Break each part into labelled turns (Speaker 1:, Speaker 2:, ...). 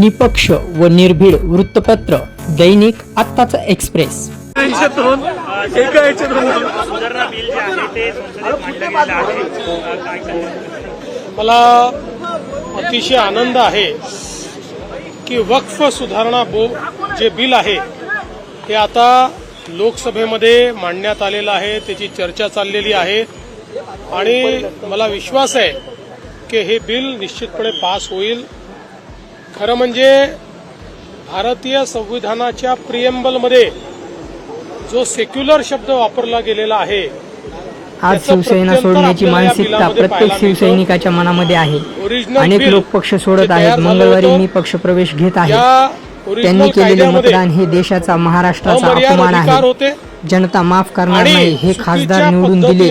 Speaker 1: निपक्ष व निर्भीड वृत्तपत्र दैनिक आत्ताचा एक्सप्रेस.
Speaker 2: याच्यातून एका याच्यातून
Speaker 3: सुधारणा बिल जे आहे ते संसदेत मांडलं गेलं आहे अ, काय काय
Speaker 2: मला अतिशय आनंद आहे की वक्फ सुधारणा बो जे बिल आहे ते आता लोकसभेमध्ये मांडण्यात आलेलं आहे त्याची चर्चा चाललेली आहे. आणि मला विश्वास आहे की हे बिल निश्चितपणे पास होईल. खरं म्हणजे भारतीय संविधानाच्या प्रिएम्बलमध्ये जो सेक्युलर शब्द वापरला गेलेला आहे
Speaker 1: आज शिवसेना सोडण्याची मानसिकता प्रत्येक. शिवसैनिकाच्या मनामध्ये आहे. अनेक लोक पक्ष सोडत आहेत. मंगळवारी मी पक्ष प्रवेश घेत आहे. त्यांनी केलेले मतदान हे देशाचा महाराष्ट्राचा अपमान आहे. जनता माफ करणार नाही. हे खासदार निवडून दिले.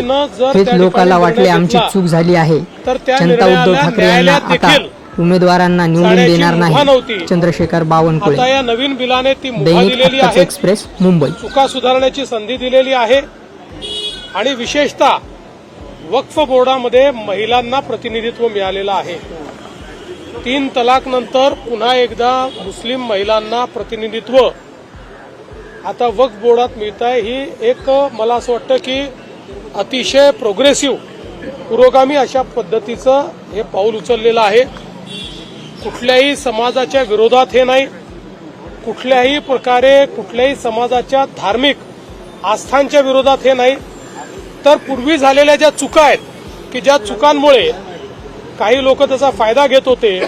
Speaker 1: हेच लोकांना वाटले आमची चूक झाली आहे. जनता उद्धव ठाकरे यांना आता उमेदवारांना निवडून देणार नाही. चंद्रशेखर बावनकुळे.
Speaker 2: आता या नवीन बिलाने ती मुभा दिलेली आहे.
Speaker 1: एक्सप्रेस मुंबई.
Speaker 2: चुका सुधारण्याची संधी दिलेली आहे. आणि विशेषतः वक्फ बोर्डामध्ये महिलांना प्रतिनिधित्व मिळालेलं आहे. तीन तलाक नंतर पुन्हा एकदा मुस्लिम महिलांना प्रतिनिधित्व. आता वक्फ बोर्डात मिळत आहे ही एक मला असं वाटतं की अतिशय प्रोग्रेसिव्ह पुरोगामी अशा पद्धतीचं हे पाऊल उचललेलं आहे. कुठल्याही समाजाच्या विरोधात हे नाही. कुठल्याही प्रकारे कुठल्याही समाजाच्या धार्मिक आस्थांच्या विरोधात हे नाही. तर पूर्वी झालेल्या ज्या चुका आहेत की ज्या चुकांमुळे काही लोक त्याचा फायदा घेत होते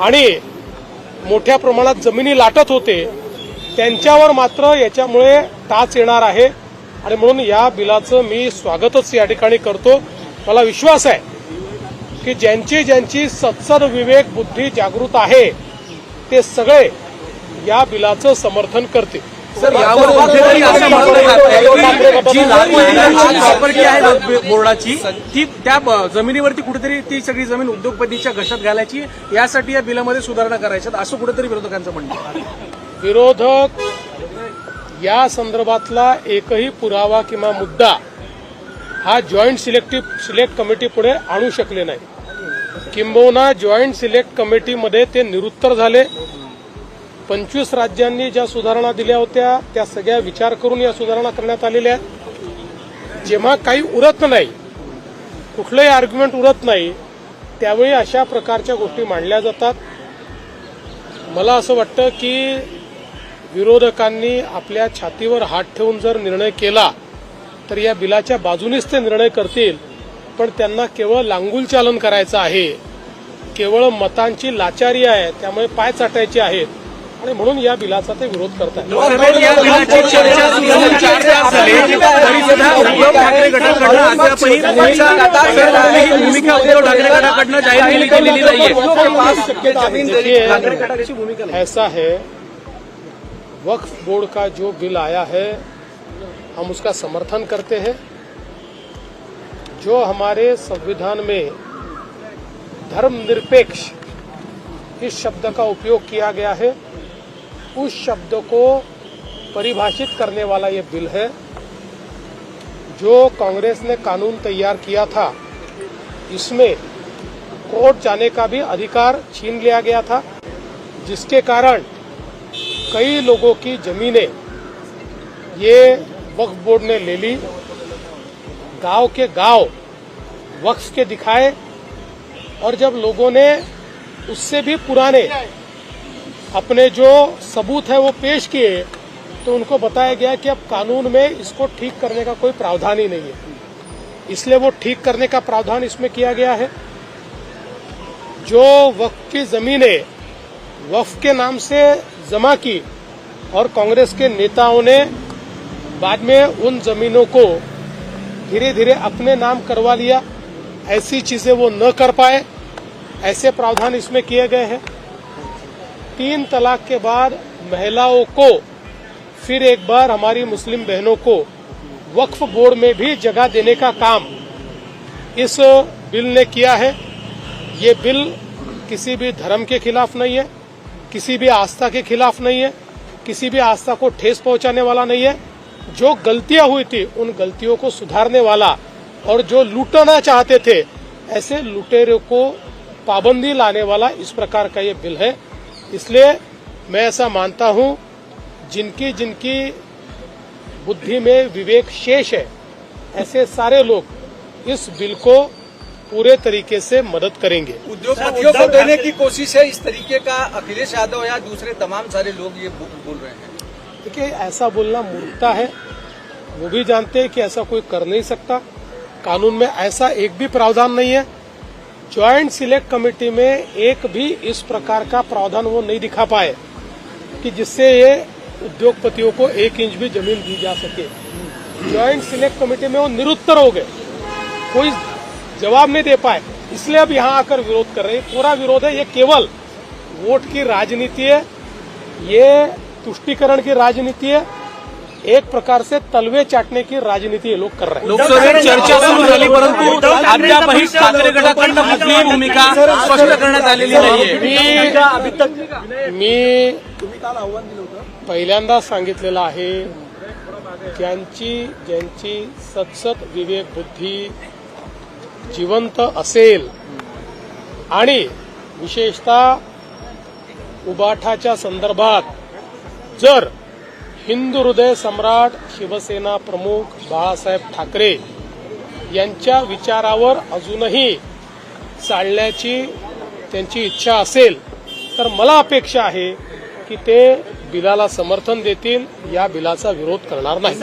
Speaker 2: आणि मोठ्या प्रमाणात जमिनी लाटत होते त्यांच्यावर मात्र याच्यामुळे टाच येणार आहे. आणि म्हणून या बिलाचं मी स्वागतच या ठिकाणी करतो. मला विश्वास आहे की ज्यांची ज्यांची सत्सद विवेक बुद्धी जागृत आहे ते सगळे या बिलाचं समर्थन करतील
Speaker 4: सर यावर कुठेतरी असं म्हटलं जातंय की जी महिलांची प्रॉपर्टी आहे बोर्डाची ती त्या जमिनीवरती कुठेतरी ती सगळी जमीन उद्योगपतीच्या घशात घालायची यासाठी या बिलामध्ये सुधारणा करायच्यात असं कुठेतरी विरोधकांचं म्हणणं आहे.
Speaker 2: विरोधक या संदर्भातला एकही पुरावा किंवा मुद्दा हा जॉईंट सिलेक्टिव्ह सिलेक्ट कमिटी पुढे आणू शकले नाही किंबहुना जॉईंट सिलेक्ट कमिटीमध्ये ते निरुत्तर झाले. पंचवीस राज्यांनी ज्या सुधारणा दिल्या होत्या त्या सगळ्या विचार करून या सुधारणा करण्यात आलेल्या आहेत. जेव्हा काही उरत नाही कुठलंही आर्ग्युमेंट उरत नाही त्यावेळी अशा प्रकारच्या गोष्टी मांडल्या जातात. मला असं वाटतं की विरोधकांनी आपल्या छातीवर हात ठेवून जर निर्णय केला तर या बिलाच्या बाजूनेच ते निर्णय करतील. पण त्यांना केवळ लांगुल चालन करायचं आहे. केवळ मतांची लाचारी आहे त्यामुळे पाय चाटायचे आहेत. आणि म्हणून या बिलाचा ते विरोध करतात ऐसा है वक्फ बोर्ड का जो बिल आया है हम उसका समर्थन करते हैं। जो हमारे संविधान में धर्मनिरपेक्ष इस शब्द का उपयोग किया गया है, उस शब्द को परिभाषित करने वाला ये बिल है, जो कांग्रेस ने कानून तैयार किया था। इसमें कोर्ट जाने का भी अधिकार छीन लिया गया था, जिसके कारण कई लोगों की जमीनें ये वक्फ बोर्ड ने ले ली। गाँव के गाँव वक्फ के दिखाए और जब लोगों ने उससे भी पुराने अपने जो सबूत है वो पेश किए तो उनको बताया गया कि अब कानून में इसको ठीक करने का कोई प्रावधान ही नहीं है। इसलिए वो ठीक करने का प्रावधान इसमें किया गया है। जो वक्फ की जमीनें वक्फ के नाम से जमा की और कांग्रेस के नेताओं ने बाद में उन जमीनों को धीरे धीरे अपने नाम करवा लिया। ऐसी चीज़ें वो न कर पाए। ऐसे प्रावधान इसमें किए गए हैं। तीन तलाक के बाद महिलाओं को, फिर एक बार हमारी मुस्लिम बहनों को वक्फ बोर्ड में भी जगह देने का काम इस बिल ने किया है। ये बिल किसी भी धर्म के खिलाफ नहीं है, किसी भी आस्था के खिलाफ नहीं है, किसी भी आस्था को ठेस पहुँचाने वाला नहीं है। जो गलतियाँ हुई थी, उन गलतियों को सुधारने वाला और जो लूटना चाहते थे, ऐसे लुटेरों को पाबंदी लाने वाला इस प्रकार का ये बिल है। इसलिए मैं ऐसा मानता हूँ, जिनकी जिनकी बुद्धि में विवेक शेष है, ऐसे सारे लोग इस बिल को पूरे तरीके से मदद करेंगे।
Speaker 5: उद्योगपतियों को देने की कोशिश है, इस तरीके का अखिलेश यादव या दूसरे तमाम सारे लोग ये बोल रहे हैं।
Speaker 2: देखिए, ऐसा बोलना मूर्खता है। वो भी जानते हैं कि ऐसा कोई कर नहीं सकता। कानून में ऐसा एक भी प्रावधान नहीं है। ज्वाइंट सिलेक्ट कमेटी में एक भी इस प्रकार का प्रावधान वो नहीं दिखा पाए कि जिससे ये उद्योगपतियों को एक इंच भी ज़मीन दी जा सके। ज्वाइंट सिलेक्ट कमेटी में वो निरुत्तर हो गए। कोई जवाब नहीं दे पाए। इसलिए अब यहाँ आकर विरोध कर रहे हैं। पूरा विरोध है। ये केवल वोट की राजनीति है। ये तुष्टीकरण की राजनीति है एक प्रकार से तलवे चाटने की राजनीति ये लोग कर रहे हैं
Speaker 4: लोकसभेत चर्चा सुरू झाली परंतु अद्यापही ठाकरे गटाकडनं कुठलीही भूमिका स्पष्ट करण्यात आलेली नाहीये
Speaker 2: मी पहिल्यांदा सांगितलेलं आहे ज्यांची ज्यांची सतसत विवेक बुद्धी जिवंत असेल आणि विशेषतः उबाठाच्या संदर्भात जर हिंदू हृदय सम्राट शिवसेना प्रमुख बाळासाहेब ठाकरे यांच्या विचारावर अजूनही चालण्याची त्यांची इच्छा असेल तर मला अपेक्षा आहे की ते बिलाला समर्थन देतील या बिलाचा विरोध करणार नाही.